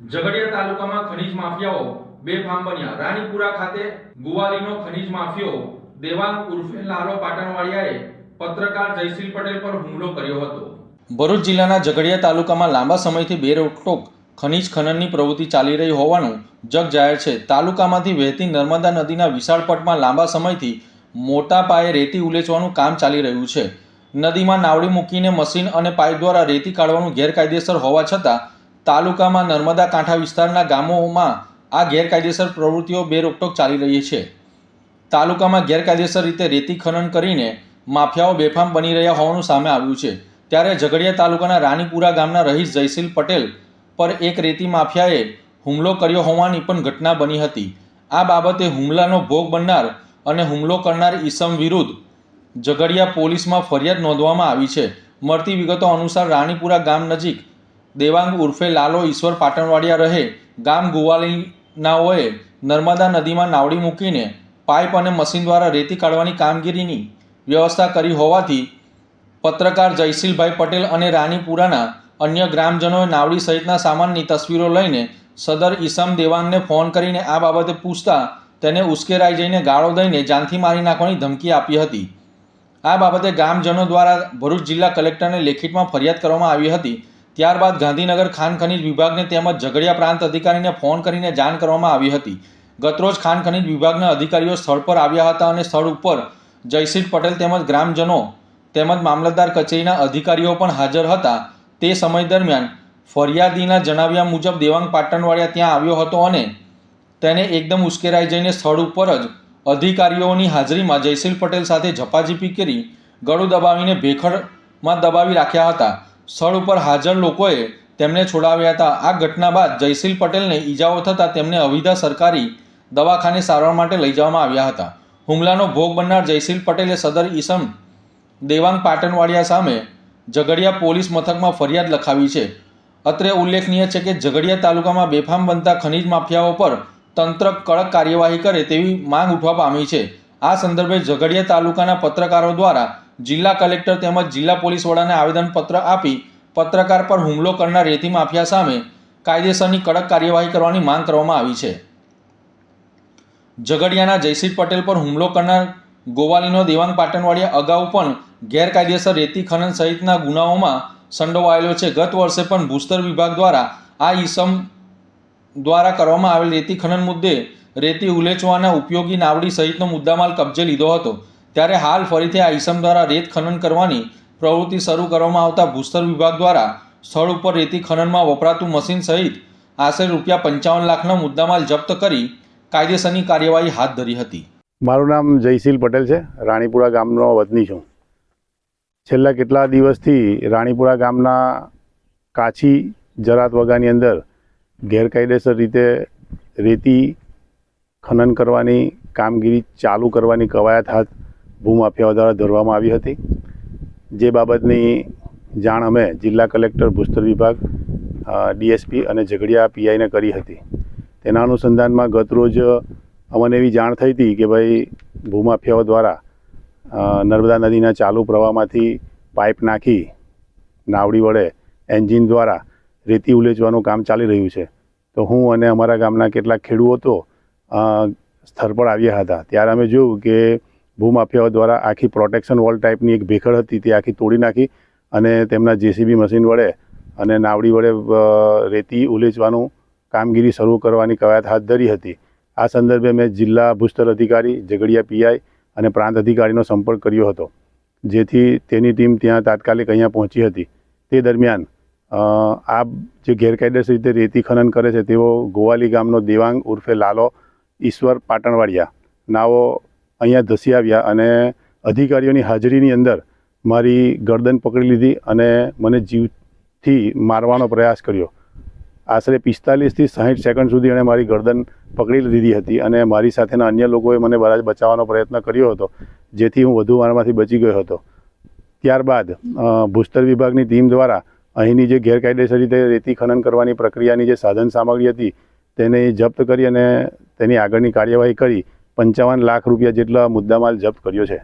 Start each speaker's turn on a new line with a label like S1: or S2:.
S1: ઝઘડિયા તાલુકામાં ખનીજ માફિયાઓ બેફામ બન્યા. રાણીપુરા ખાતે ગુવાલીનો ખનીજ માફિયો. દેવાંગ ઉર્ફે લાલો પાટણવાડિયાએ પત્રકાર જયશ્રી પટેલ પર હુમલો કર્યો હતો. ભરૂચ જિલ્લાના ઝઘડિયા તાલુકામાં લાંબા સમયથી બે રોકટોક ખનીજ ખનનની પ્રવૃત્તિ ચાલી રહી હોવાનું જગ જાહેર છે. તાલુકામાંથી વહેતી નર્મદા નદીના વિશાળ પટમાં લાંબા સમયથી મોટા પાયે રેતી ઉલેચવાનું કામ ચાલી રહ્યું છે. નદીમાં નાવડી મૂકીને મશીન અને પાઇપ દ્વારા રેતી કાઢવાનું ગેરકાયદેસર હોવા છતાં તાલુકામાં નર્મદા કાંઠા વિસ્તારના ગામોમાં આ ગેરકાયદેસર પ્રવૃત્તિઓ બે રોકટોક ચાલી રહી છે. તાલુકામાં ગેરકાયદેસર રીતે રેતી ખનન કરીને માફિયાઓ બેફામ બની રહ્યા હોવાનું સામે આવ્યું છે. ત્યારે ઝઘડિયા તાલુકાના રાણીપુરા ગામના રહીશ જયશીલ પટેલ પર એક રેતી માફિયાએ હુમલો કર્યો હોવાની પણ ઘટના બની હતી. આ બાબતે હુમલાનો ભોગ બનનાર અને હુમલો કરનાર ઈસમ વિરુદ્ધ ઝઘડિયા પોલીસમાં ફરિયાદ નોંધવામાં આવી છે. મળતી વિગતો અનુસાર રાણીપુરા ગામ નજીક દેવાંગ ઉર્ફે લાલો ઈશ્વર પાટણવાડિયા રહે. ગામ ગુવાલીનાઓએ નર્મદા નદીમાં નાવડી મૂકીને પાઇપ અને મશીન દ્વારા રેતી કાઢવાની કામગીરીની વ્યવસ્થા કરી હોવાથી પત્રકાર જયશીલભાઈ પટેલ અને રાનીપુરાના અન્ય ગ્રામજનોએ નાવડી સહિતના સામાનની તસવીરો લઈને સદર ઈસમ દેવાંગને ફોન કરીને આ બાબતે પૂછતા તેને ઉશ્કેરાઈ જઈને ગાળો દઈને જાનથી મારી નાખવાની ધમકી આપી હતી. આ બાબતે ગામજનો દ્વારા ભરૂચ જિલ્લા કલેક્ટરને લેખિતમાં ફરિયાદ કરવામાં આવી હતી. ત્યારબાદ ગાંધીનગર ખાન ખનીજ વિભાગને તેમજ ઝઘડિયા પ્રાંત અધિકારીને ફોન કરીને જાણ કરવામાં આવી હતી. ગતરોજ ખાન ખનીજ વિભાગના અધિકારીઓ સ્થળ પર આવ્યા હતા અને સ્થળ ઉપર જયસિંહ પટેલ તેમજ ગ્રામજનો તેમજ મામલતદાર કચેરીના અધિકારીઓ પણ હાજર હતા. તે સમય દરમિયાન ફરિયાદીના જણાવ્યા મુજબ દેવાંગ પાટણવાડિયા ત્યાં આવ્યો હતો અને તેને એકદમ ઉશ્કેરાઈ જઈને સ્થળ ઉપર જ અધિકારીઓની હાજરીમાં જયસિંહ પટેલ સાથે ઝપાઝપી કરી ગળું દબાવીને ભેખડમાં દબાવી રાખ્યા હતા. સ્થળ ઉપર હાજર લોકોએ તેમને છોડાવ્યા હતા. આ ઘટના બાદ જયશીલ પટેલને ઈજાઓ થતાં તેમને અવિધા સરકારી દવાખાને સારવાર માટે લઈ જવામાં આવ્યા હતા. હુમલાનો ભોગ બનનાર જયશીલ પટેલે સદર ઈસમ દેવાંગ પાટણવાડિયા સામે ઝઘડિયા પોલીસ મથકમાં ફરિયાદ લખાવી છે. અત્રે ઉલ્લેખનીય છે કે ઝઘડિયા તાલુકામાં બેફામ બનતા ખનીજ માફિયાઓ પર તંત્ર કડક કાર્યવાહી કરે તેવી માંગ ઉઠવા પામી છે. આ સંદર્ભે ઝઘડિયા તાલુકાના પત્રકારો દ્વારા જિલ્લા કલેક્ટર તેમજ જિલ્લા પોલીસ વડાને આવેદનપત્ર આપી પત્રકાર પર હુમલો કરનાર રેતી માફિયા સામે કાયદેસરની કડક કાર્યવાહી કરવાની માંગ કરવામાં આવી છે. ઝઘડિયાના જયસિંહ પટેલ પર હુમલો કરનાર ગોવાલીનો દેવાંગ પાટણવાડિયા અગાઉ પણ ગેરકાયદેસર રેતી ખનન સહિતના ગુનાઓમાં સંડોવાયેલો છે. ગત વર્ષે પણ ભૂસ્તર વિભાગ દ્વારા આ ઈસમ દ્વારા કરવામાં આવેલ રેતી ખનન મુદ્દે રેતી ઉલેચવાના ઉપયોગી નાવડી સહિતનો મુદ્દામાલ કબજે લીધો હતો. ત્યારે હાલ ફરીથી આ ઈસમ દ્વારા રેત ખનન કરવાની પ્રવૃત્તિ શરૂ કરવામાં આવતા ભૂસ્તર વિભાગ દ્વારા સ્થળ ઉપર રેતી ખનનમાં વપરાતું મશીન સહિત આશરે રૂપિયા પંચાવન લાખનો મુદ્દામાલ જપ્ત કરી કાયદેસરની કાર્યવાહી હાથ ધરી હતી.
S2: મારું નામ જયશીલ પટેલ છે. રાણીપુરા ગામનો વતની છું. છેલ્લા કેટલા દિવસથી રાણીપુરા ગામના કાછી જરાત વગાની અંદર ગેરકાયદેસર રીતે રેતી ખનન કરવાની કામગીરી ચાલુ કરવાની કવાયત હાથ ભૂમાફિયાઓ દ્વારા ધરવામાં આવી હતી. જે બાબતની જાણ અમે જિલ્લા કલેક્ટર ભૂસ્તર વિભાગ ડીએસપી અને ઝઘડિયા પીઆઈને કરી હતી. તેના અનુસંધાનમાં ગતરોજ અમને એવી જાણ થઈ હતી કે ભાઈ ભૂમાફિયાઓ દ્વારા નર્મદા નદીના ચાલુ પ્રવાહમાંથી પાઇપ નાખી નાવડી વડે એન્જિન દ્વારા રેતી ઉલેચવાનું કામ ચાલી રહ્યું છે. તો હું અને અમારા ગામના કેટલાક ખેડૂતો સ્થળ પર આવ્યા હતા. ત્યારે અમે જોયું કે ભૂમાફિયાઓ દ્વારા આખી પ્રોટેક્શન વોલ ટાઈપની એક ભેખડ હતી, તે આખી તોડી નાખી અને તેમના જેસીબી મશીન વડે અને નાવડી વડે રેતી ઉલેચવાનું કામગીરી શરૂ કરવાની કવાયત હાથ ધરી હતી. આ સંદર્ભે મેં જિલ્લા ભૂસ્તર અધિકારી, ઝઘડિયા પીઆઈ અને પ્રાંત અધિકારીનો સંપર્ક કર્યો હતો, જેથી તેની ટીમ ત્યાં તાત્કાલિક અહીંયા પહોંચી હતી. તે દરમિયાન આ જે ગેરકાયદેસર રીતે રેતી ખનન કરે છે તેઓ ગોવાલી ગામનો દેવાંગ ઉર્ફે લાલો ઈશ્વર પાટણવાડિયા, નાઓ અહીંયા ધસી આવ્યા અને અધિકારીઓની હાજરીની અંદર મારી ગરદન પકડી લીધી અને મને જીવથી મારવાનો પ્રયાસ કર્યો. આશરે પિસ્તાલીસથી સાહીઠ સેકન્ડ સુધી એણે મારી ગરદન પકડી લીધી હતી અને મારી સાથેના અન્ય લોકોએ મને બરાજ બચાવવાનો પ્રયત્ન કર્યો હતો, જેથી હું વધુ મારમાંથી બચી ગયો હતો. ત્યારબાદ ભૂસ્તર વિભાગની ટીમ દ્વારા અહીંની જે ગેરકાયદેસર રીતે રેતી ખનન કરવાની પ્રક્રિયાની જે સાધન સામગ્રી હતી, તેને જપ્ત કરી અને તેની આગળની કાર્યવાહી કરી. પંચાવન લાખ રૂપિયા જેટલા મુદ્દામાલ જપ્ત કર્યો છે.